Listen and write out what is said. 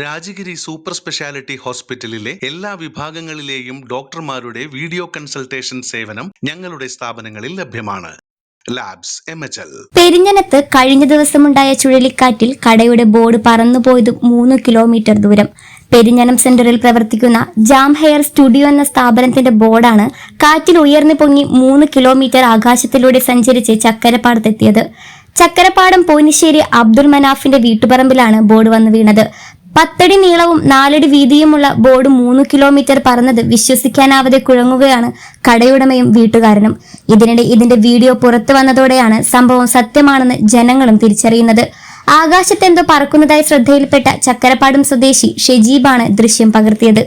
Rajagiri super speciality ഹോസ്പിറ്റലിലെ എല്ലാ വിഭാഗങ്ങളിലെയും ഡോക്ടർമാരുടെ വീഡിയോ കൺസൾട്ടേഷൻ സേവനം ഞങ്ങളുടെ സ്ഥാപനങ്ങളിൽ ലഭ്യമാണ്. ലാബ്സ് എംഎച്ച്എൽ പെരിഞ്ഞനത്ത് കഴിഞ്ഞ ദിവസമുണ്ടായ ചുഴലിക്കാറ്റിൽ കടയുടെ ബോർഡ് പറന്നുപോയത് മൂന്ന് കിലോമീറ്റർ ദൂരം. പെരിഞ്ഞനം സെന്ററിൽ പ്രവർത്തിക്കുന്ന ജാം ഹെയർ സ്റ്റുഡിയോ എന്ന സ്ഥാപനത്തിന്റെ ബോർഡാണ് കാറ്റിൽ ഉയർന്നു പൊങ്ങി മൂന്ന് കിലോമീറ്റർ ആകാശത്തിലൂടെ സഞ്ചരിച്ച് ചക്കരപ്പാടത്തെത്തിയത്. ചക്കരപ്പാടം പോനിശ്ശേരി അബ്ദുൾ മനാഫിന്റെ വീട്ടുപറമ്പിലാണ് ബോർഡ് വന്ന് വീണത്. പത്തടി നീളവും നാലടി വീതിയുമുള്ള ബോർഡ് മൂന്ന് കിലോമീറ്റർ പറന്നത് വിശ്വസിക്കാനാവാതെ കുഴങ്ങുകയാണ് കടയുടമയും വീട്ടുകാരനും. ഇതിനിടെ ഇതിന്റെ വീഡിയോ പുറത്തു വന്നതോടെയാണ് സംഭവം സത്യമാണെന്ന് ജനങ്ങളും തിരിച്ചറിയുന്നത്. ആകാശത്തെന്തോ പറക്കുന്നതായി ശ്രദ്ധയിൽപ്പെട്ട ചക്കരപ്പാടും സ്വദേശി ഷെജീബാണ് ദൃശ്യം പകർത്തിയത്.